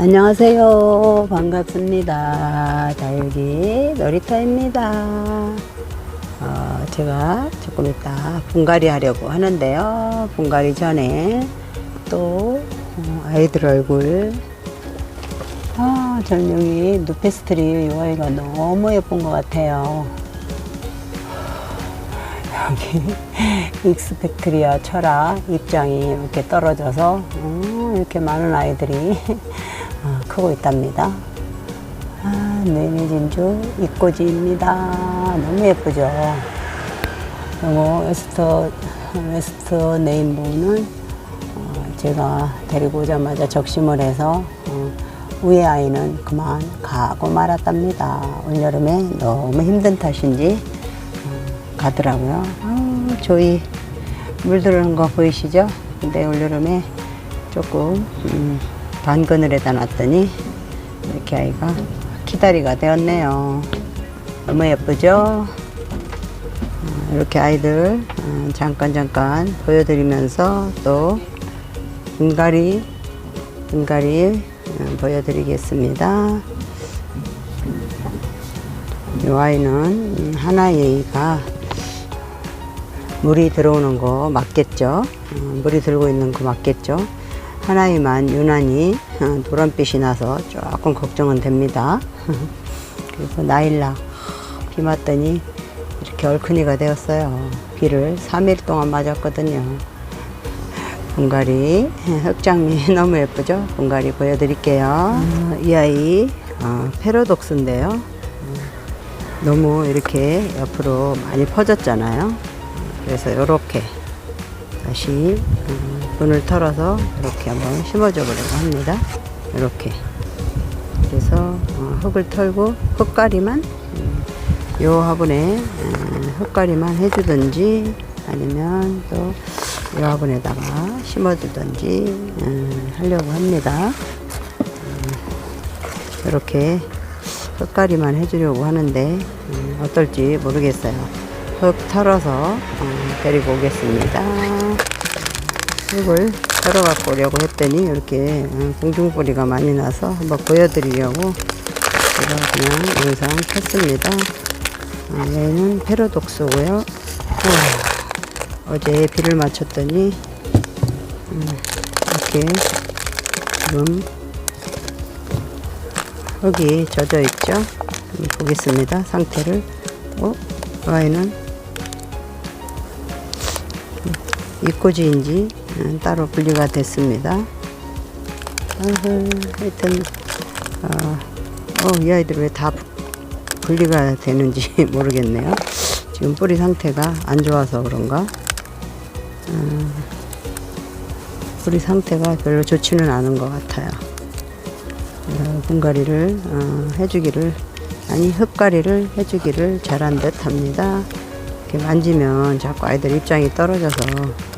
안녕하세요. 반갑습니다. 다육이 놀이터입니다. 어, 제가 조금 이따 분갈이 하려고 하는데요. 분갈이 전에 또 어, 아이들 얼굴 아, 전용이 누페스트리 이 아이가 너무 예쁜 것 같아요. 여기 익스펙트리아 철학 입장이 이렇게 떨어져서 음, 이렇게 많은 아이들이 어, 크고 있답니다. 아, 네네 진주 이꼬지입니다. 너무 예쁘죠. 그리고 웨스터 웨스터 네임보는 어, 제가 데리고 오자마자 적심을 해서 어, 위에 아이는 그만 가고 말았답니다. 올여름에 너무 힘든 탓인지 어, 가더라고요. 아, 저희 물 들어오는 거 보이시죠? 근데 올여름에 조금 음, 반 그늘에다 놨더니 이렇게 아이가 기다리가 되었네요. 너무 예쁘죠? 어, 이렇게 아이들 어, 잠깐 잠깐 보여드리면서 또 분갈이 분갈이 어, 보여드리겠습니다. 이 아이는 하나이가 물이 들어오는 거 맞겠죠? 어, 물이 들고 있는 거 맞겠죠? 하나이만 유난히 어, 노란빛이 나서 조금 걱정은 됩니다. 그리고 나일락 비 맞더니 이렇게 얼큰이가 되었어요. 비를 3일 동안 맞았거든요. 분갈이 흑장미 너무 예쁘죠? 분갈이 보여드릴게요. 어, 이 아이 어, 페로독스인데요. 어, 너무 이렇게 옆으로 많이 퍼졌잖아요. 그래서 이렇게 다시 음, 분을 털어서 이렇게 한번 심어줘 보려고 합니다. 이렇게 그래서 어, 흙을 털고 흙가리만 음, 요 화분에 음, 흙가리만 해주든지 아니면 또 요 화분에다가 심어주든지 음, 하려고 합니다. 음, 이렇게 흙가리만 해주려고 하는데 음, 어떨지 모르겠어요. 흙 털어서 어, 데리고 오겠습니다. 흙을 털어 갖고 오려고 했더니 이렇게 어, 공중뿌리가 많이 나서 한번 보여드리려고 제가 그냥 영상 켰습니다. 아, 얘는 페로독스고요. 우와, 어제 비를 맞췄더니 음, 이렇게 지금 흙이 젖어 있죠. 음, 보겠습니다. 상태를. 어? 이꼬지인지 음, 따로 분리가 됐습니다. 하여튼 어, 어, 이 아이들 왜 다 분리가 되는지 모르겠네요. 지금 뿌리 상태가 안 좋아서 그런가? 음, 뿌리 상태가 별로 좋지는 않은 것 같아요. 어, 분갈이를 어, 해주기를 아니 흙가리를 해주기를 잘한 듯 합니다. 이렇게 만지면 자꾸 아이들 입장이 떨어져서 아,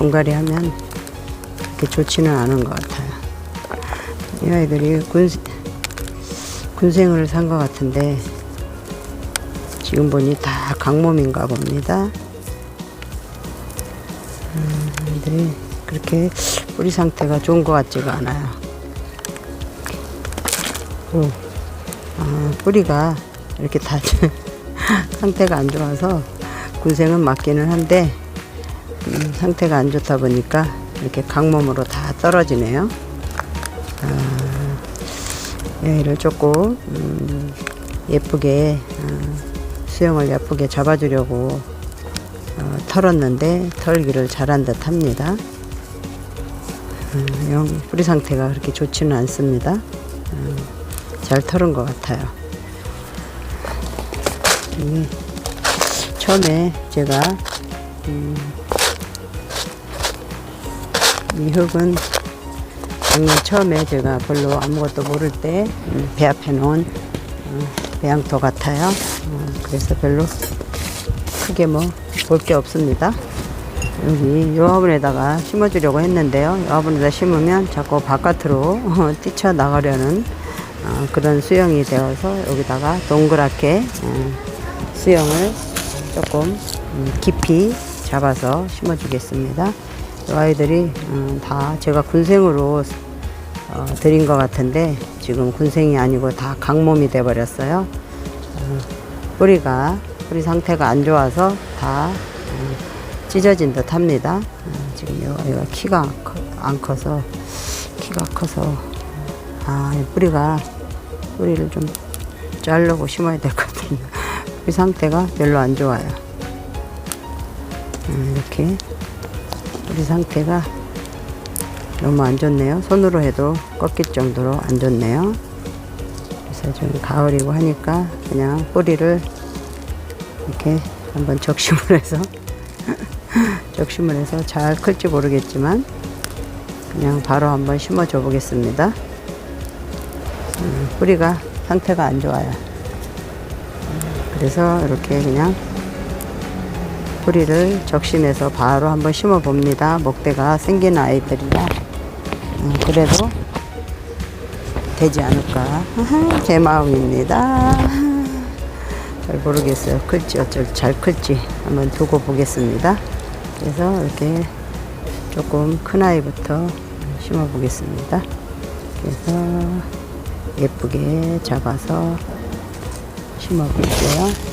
분갈이 하면 그렇게 좋지는 않은 것 같아요. 이 아이들이 군, 군생을 산 것 같은데 지금 보니 다 강몸인가 봅니다. 음, 아이들이 그렇게 뿌리 상태가 좋은 것 같지가 않아요. 오. 아, 뿌리가 이렇게 다 상태가 안 좋아서 군생은 맞기는 한데 음, 상태가 안 좋다 보니까 이렇게 강몸으로 다 떨어지네요. 아, 얘를 조금 음, 예쁘게 어, 수영을 예쁘게 잡아주려고 어, 털었는데 털기를 잘한 듯 합니다. 음, 영 뿌리 상태가 그렇게 좋지는 않습니다. 음, 잘 털은 것 같아요. 이 처음에 제가 음, 이 흙은 처음에 제가 별로 아무것도 모를 때 음, 배합해 놓은 어, 배양토 같아요. 어, 그래서 별로 크게 뭐 볼 게 없습니다. 여기 요 화분에다가 심어주려고 했는데요. 요 화분에다 심으면 자꾸 바깥으로 뛰쳐 나가려는 어, 그런 수영이 되어서 여기다가 동그랗게 어, 수영을 조금 음, 깊이 잡아서 심어주겠습니다. 이 아이들이 음, 다 제가 군생으로 어, 드린 것 같은데 지금 군생이 아니고 다 강몸이 돼 버렸어요. 어, 뿌리가 뿌리 상태가 안 좋아서 다 어, 찢어진 듯 합니다. 어, 지금 얘가 키가 커- 안 커서 키가 커서 아, 이 뿌리가 뿌리를 좀 자르고 심어야 될 것 같은데 뿌리 상태가 별로 안 좋아요. 음, 이렇게 뿌리 상태가 너무 안 좋네요. 손으로 해도 꺾일 정도로 안 좋네요. 그래서 좀 가을이고 하니까 그냥 뿌리를 이렇게 한번 적심을 해서 적심을 해서 잘 클지 모르겠지만 그냥 바로 한번 심어줘 보겠습니다. 음, 뿌리가 상태가 안 좋아요. 음, 그래서 이렇게 그냥 뿌리를 적심해서 바로 한번 심어 봅니다. 목대가 생기는 아이들이라 음, 그래도 되지 않을까 제 마음입니다. 잘 모르겠어요. 클지 어쩔 잘 클지 한번 두고 보겠습니다. 그래서 이렇게 조금 큰 아이부터 심어 보겠습니다. 그래서 예쁘게 잡아서 심어 볼게요.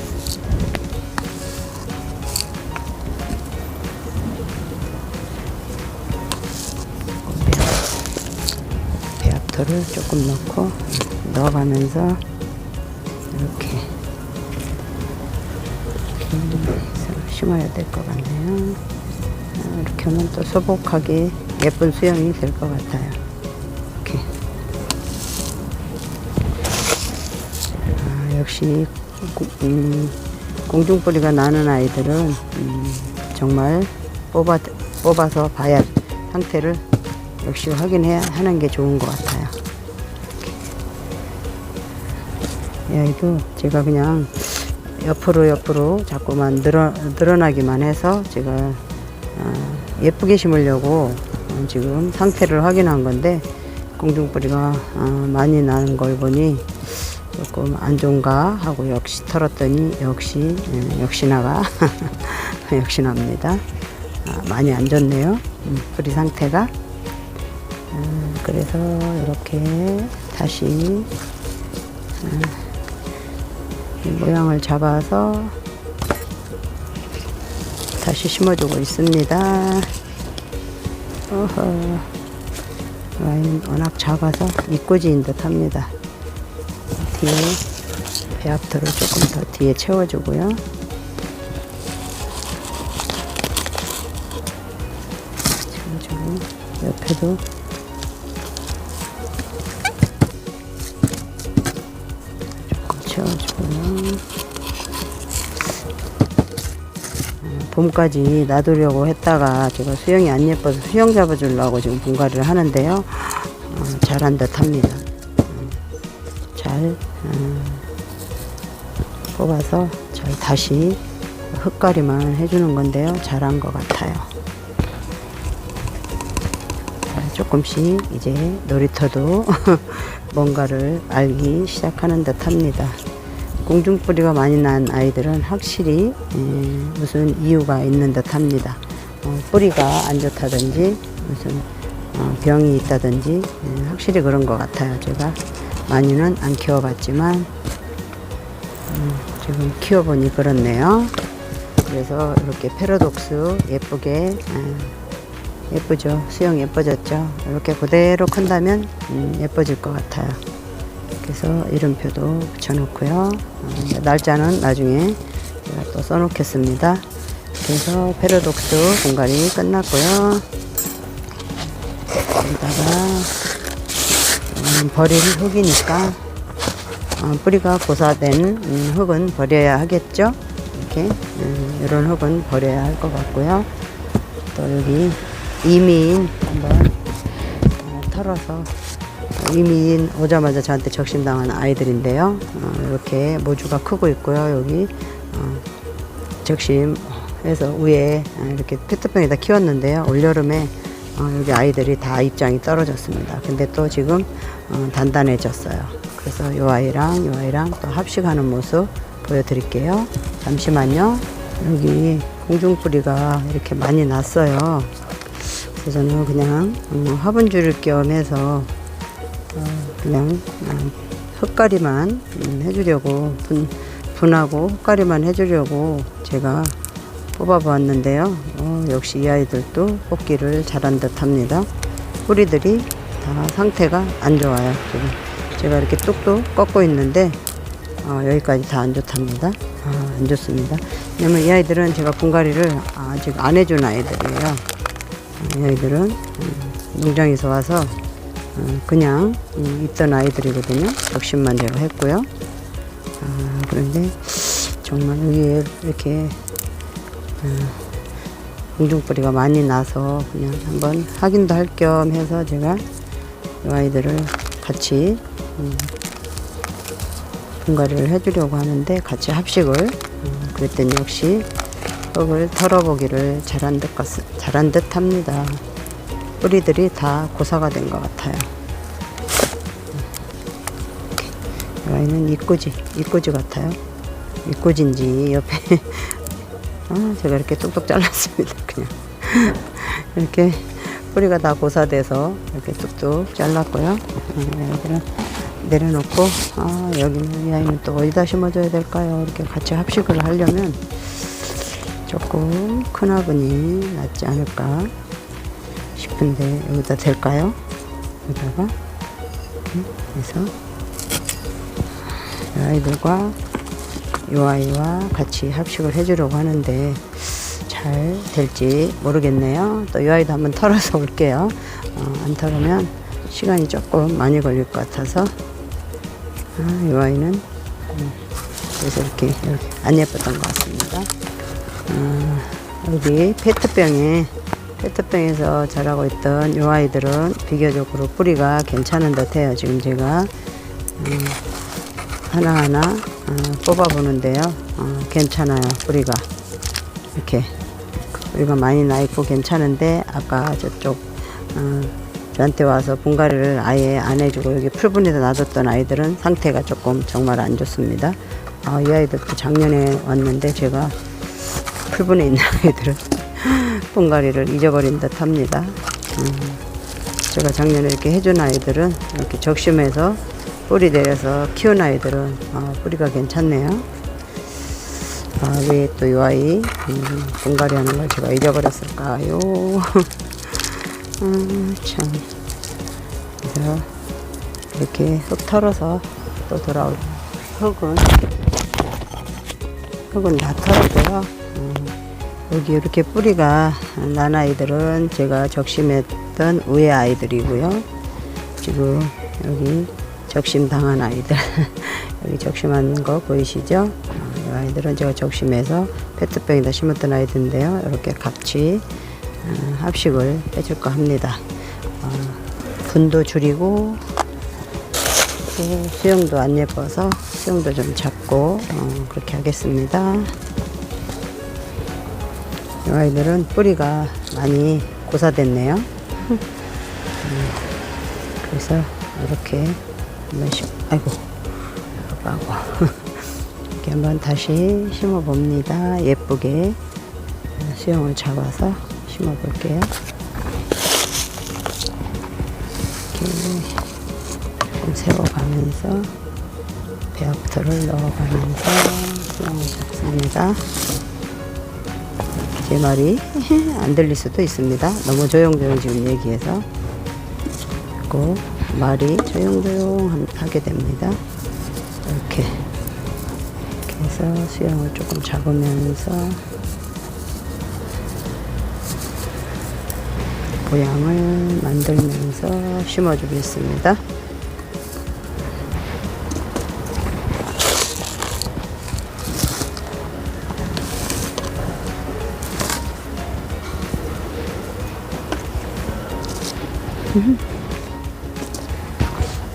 배합토를 조금 넣고 넣어가면서 이렇게 해서 심어야 될 것 같네요. 아, 이렇게 하면 또 소복하게 예쁜 수영이 될 것 같아요. 이렇게. 아, 역시 구- 음, 공중뿌리가 나는 아이들은 음, 정말 뽑아, 뽑아서 봐야 상태를 역시 확인해야 하는 게 좋은 것 같아요. 아이도 제가 그냥 옆으로 옆으로 자꾸만 늘어, 늘어나기만 해서 제가 어, 예쁘게 심으려고 어, 지금 상태를 확인한 건데 공중뿌리가 어, 많이 나는 걸 보니 조금 안 좋은가 하고 역시 털었더니 역시 예, 역시나가 역시납니다. 아, 많이 안 좋네요. 음, 뿌리 상태가. 음, 그래서 이렇게 다시 음, 이 모양을 잡아서 다시 심어주고 있습니다. 어허, 와인 워낙 작아서 이꼬지인 듯 합니다. 뒤에 배합토를 조금 더 뒤에 채워주고요. 채워주고 옆에도 조금 채워주고 봄까지 놔두려고 했다가 제가 수영이 안 예뻐서 수영 잡아주려고 지금 분갈이를 하는데요. 어, 잘한 듯 합니다. 음, 잘 음, 뽑아서 잘 다시 흙가리만 해주는 건데요. 잘한 것 같아요. 자, 조금씩 이제 놀이터도 뭔가를 알기 시작하는 듯 합니다. 공중뿌리가 많이 난 아이들은 확실히 에, 무슨 이유가 있는 듯 합니다. 어, 뿌리가 안 좋다든지 무슨 어, 병이 있다든지 에, 확실히 그런 것 같아요. 제가 많이는 안 키워봤지만 음, 지금 키워보니 그렇네요. 그래서 이렇게 패러독스 예쁘게 에, 예쁘죠. 수영 예뻐졌죠. 이렇게 그대로 큰다면 음, 예뻐질 것 같아요. 그래서 이름표도 붙여놓고요. 어, 날짜는 나중에 제가 또 써놓겠습니다. 그래서 패러독스 공갈이 끝났고요. 여기다가 음, 버릴 흙이니까 어, 뿌리가 고사된 음, 흙은 버려야 하겠죠. 이렇게 음, 이런 흙은 버려야 할 것 같고요. 또 여기 이민 한번 어, 털어서 이민 오자마자 저한테 적심당한 아이들인데요. 어, 이렇게 모주가 크고 있고요. 여기 어, 적심해서 위에 어, 이렇게 페트병에다 키웠는데요. 올여름에 어, 여기 아이들이 다 입장이 떨어졌습니다. 근데 또 지금 어, 단단해졌어요. 그래서 이 아이랑 이 아이랑 또 합식하는 모습 보여드릴게요. 잠시만요. 여기 공중뿌리가 이렇게 많이 났어요. 그래서 그냥 음, 화분 줄일 겸 해서 어, 그냥 음, 흙가리만 음, 해주려고 분, 분하고 흙가리만 해주려고 제가 뽑아보았는데요. 어, 역시 이 아이들도 뽑기를 잘한 듯합니다. 뿌리들이 다 상태가 안 좋아요. 지금 제가 이렇게 뚝뚝 꺾고 있는데 어, 여기까지 다 안 좋답니다. 아, 안 좋습니다. 왜냐면 이 아이들은 제가 분갈이를 아직 안 해준 아이들이에요. 이 아이들은 음, 농장에서 와서 어, 그냥 음, 있던 아이들이거든요. 제가 했고요. 아, 그런데 정말 여기에 이렇게 어, 공중뿌리가 많이 나서 그냥 한번 확인도 할 겸 해서 제가 이 아이들을 같이 음, 분갈이를 해주려고 하는데 같이 합식을 음, 그랬더니 역시 흙을 털어보기를 잘한 듯 같, 잘한 듯 합니다. 뿌리들이 다 고사가 된 것 같아요. 이 아이는 이꼬지, 이꼬지 같아요. 이꼬지인지 옆에 아, 제가 이렇게 뚝뚝 잘랐습니다. 그냥 이렇게 뿌리가 다 고사돼서 이렇게 뚝뚝 잘랐고요. 음, 여기는 내려놓고 아 여기는 이 아이는 또 어디다 심어줘야 될까요? 이렇게 같이 합식을 하려면 조금 큰 화분이 낫지 않을까 싶은데 여기다 될까요? 여기다가 해서 이 아이들과 이 아이와 같이 합식을 해주려고 하는데 잘 될지 모르겠네요. 또이 아이도 한번 털어서 올게요. 어, 안 털으면 시간이 조금 많이 걸릴 것 같아서 아, 이 아이는 음, 그래서 이렇게, 이렇게 안 예뻤던 것 같습니다. 아, 여기 페트병에 페트병에서 자라고 있던 이 아이들은 비교적으로 뿌리가 괜찮은 듯 해요. 지금 제가 음, 하나하나 어, 뽑아보는데요. 어, 괜찮아요. 뿌리가 이렇게 뿌리가 많이 나 있고 괜찮은데 아까 저쪽 어, 저한테 와서 분갈이를 아예 안 해주고 여기 풀분에다 놔뒀던 아이들은 상태가 조금 정말 안 좋습니다. 아, 이 아이들도 작년에 왔는데 제가 풀분에 있는 아이들은 분갈이를 잊어버린 듯 합니다. 음, 제가 작년에 이렇게 해준 아이들은 이렇게 적심해서 뿌리 내려서 키운 아이들은 아, 뿌리가 괜찮네요. 아, 왜 또 이 아이 음, 분갈이 하는 걸 제가 잊어버렸을까요? 음, 참. 그래서 이렇게 흙 털어서 또 돌아올 흙은 흙은 다 털었고요. 음, 여기 이렇게 뿌리가 난 아이들은 제가 적심했던 우에 아이들이고요. 지금 여기 적심 당한 아이들 여기 적심한 거 보이시죠? 어, 이 아이들은 제가 적심해서 페트병에다 심었던 아이들인데요. 이렇게 같이 어, 합식을 해줄까 합니다. 어, 분도 줄이고 또 수영도 안 예뻐서 수영도 좀 잡고 어, 그렇게 하겠습니다. 이 아이들은 뿌리가 많이 고사됐네요. 음, 그래서 이렇게 한 번씩 아이고 아고 이렇게 한번 다시 심어 봅니다. 예쁘게 수영을 잡아서 심어 볼게요. 이렇게 좀 세워가면서 배합토를 넣어가면서 수영을 잡습니다. 제 말이 안 들릴 수도 있습니다. 너무 조용조용 지금 얘기해서 그리고 말이 조용조용 하게 됩니다. 이렇게 이렇게 해서 수영을 조금 잡으면서 모양을 만들면서 심어주겠습니다.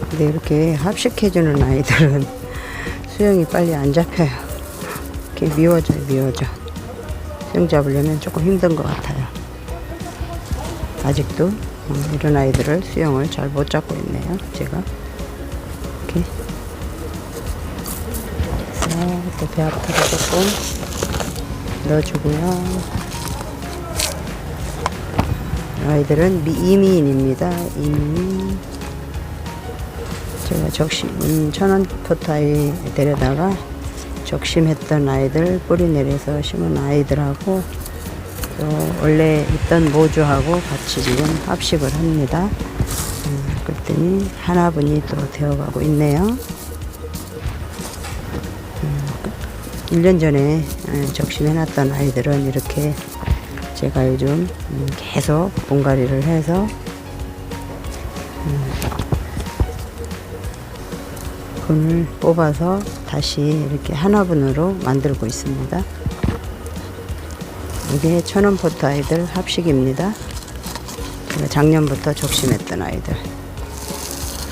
근데 이렇게 합식해주는 아이들은 수영이 빨리 안 잡혀요. 이렇게 미워져요, 미워져. 수영 잡으려면 조금 힘든 것 같아요. 아직도 어, 이런 아이들을 수영을 잘 못 잡고 있네요. 제가 이렇게 그래서 또 배합토를 조금 넣어주고요. 아이들은 미, 이미인입니다. 이미인. 제가 적심, 음, 천원 포타이 데려다가 적심했던 아이들 뿌리 내려서 심은 아이들하고 또 원래 있던 모주하고 같이 지금 합식을 합니다. 음, 그랬더니 하나분이 또 되어가고 있네요. 1년 전에 에, 적심해놨던 아이들은 이렇게 제가 요즘 음, 계속 분갈이를 해서 음, 분을 뽑아서 다시 이렇게 하나분으로 만들고 있습니다. 이게 천원포트 아이들 합식입니다. 제가 작년부터 적심했던 아이들.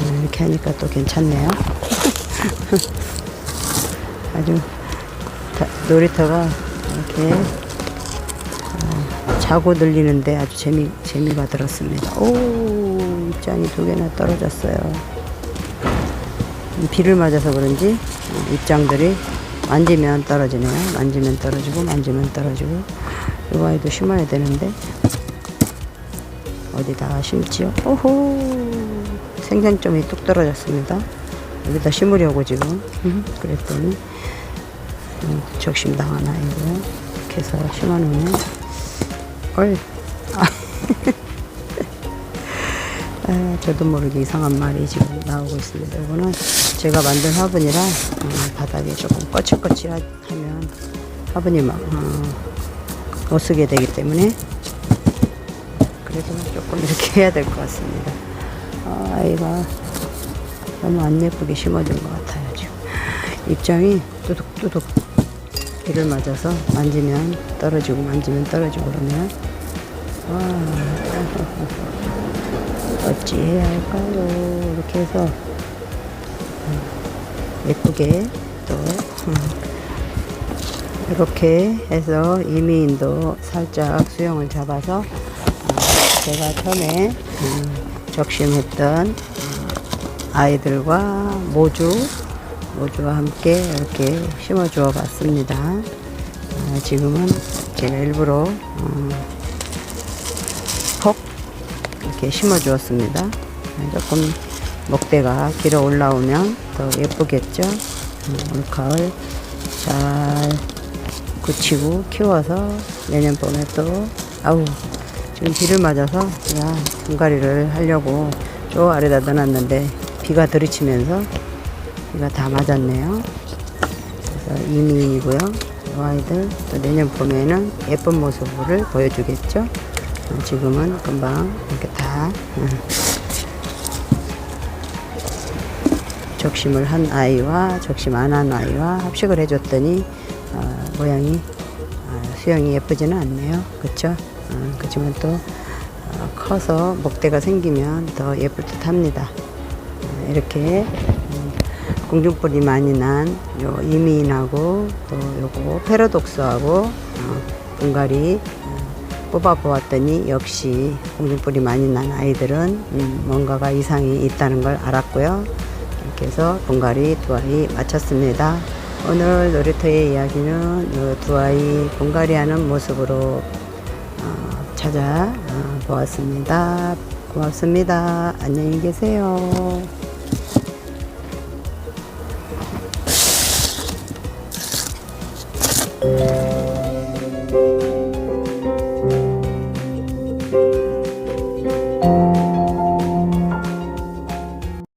음, 이렇게 하니까 또 괜찮네요. 아주 다- 놀이터가 이렇게 어, 자고 들리는데 아주 재미 재미가 들었습니다. 오 입장이 두 개나 떨어졌어요. 비를 맞아서 그런지 입장들이 만지면 떨어지네요. 만지면 떨어지고 만지면 떨어지고 이 아이도 심어야 되는데 어디다 심지요? 오호 생장점이 뚝 떨어졌습니다. 여기다 심으려고 지금 음, 그랬더니 음, 적심당한 아이고 이렇게 해서 심어놓으면 얼 아, 아, 저도 모르게 이상한 말이 지금 나오고 있습니다. 이거는 제가 만든 화분이라 어, 바닥에 조금 거칠거칠하면 화분이 막 어, 못 쓰게 되기 때문에 그래도 조금 이렇게 해야 될 것 같습니다. 아, 아이가 너무 안 예쁘게 심어진 것 같아요 지금 입장이 뚜둑뚜둑 비를 맞아서 만지면 떨어지고 만지면 떨어지고 그러면. 아, 어찌 해야 할까요? 이렇게 해서. 음, 예쁘게 또 음, 이렇게 해서 이미인도 살짝 수영을 잡아서 어, 제가 처음에 음, 적심했던 어, 아이들과 모주 모주와 함께 이렇게 심어 주어 봤습니다. 아, 지금은 제가 일부러 어, 퍽 이렇게 심어 주었습니다. 아, 조금 목대가 길어 올라오면 더 예쁘겠죠. 음, 올 가을 잘 굳히고 키워서 내년 봄에 또 아우 지금 비를 맞아서 제가 분갈이를 하려고 저 아래다 넣어놨는데 비가 들이치면서 비가 다 맞았네요. 그래서 이미이고요. 이 아이들 또 내년 봄에는 예쁜 모습을 보여주겠죠. 어, 지금은 금방 이렇게 다 어, 적심을 한 아이와 적심 안 한 아이와 합식을 해줬더니 어, 모양이 어, 수영이 예쁘지는 않네요. 그렇죠? 어, 그렇지만 또 어, 커서 목대가 생기면 더 예쁠 듯 합니다. 어, 이렇게 음, 공중뿔이 많이 난 요 이미인하고 또 요거 페로독스하고 어, 분갈이 어, 뽑아 보았더니 역시 공중뿔이 많이 난 아이들은 음, 뭔가가 이상이 있다는 걸 알았고요. 이렇게 해서 분갈이 두 아이 마쳤습니다. 오늘 놀이터의 이야기는 이두 아이 분갈이 하는 모습으로 어, 찾아 어, 보았습니다. 고맙습니다. 안녕히 계세요.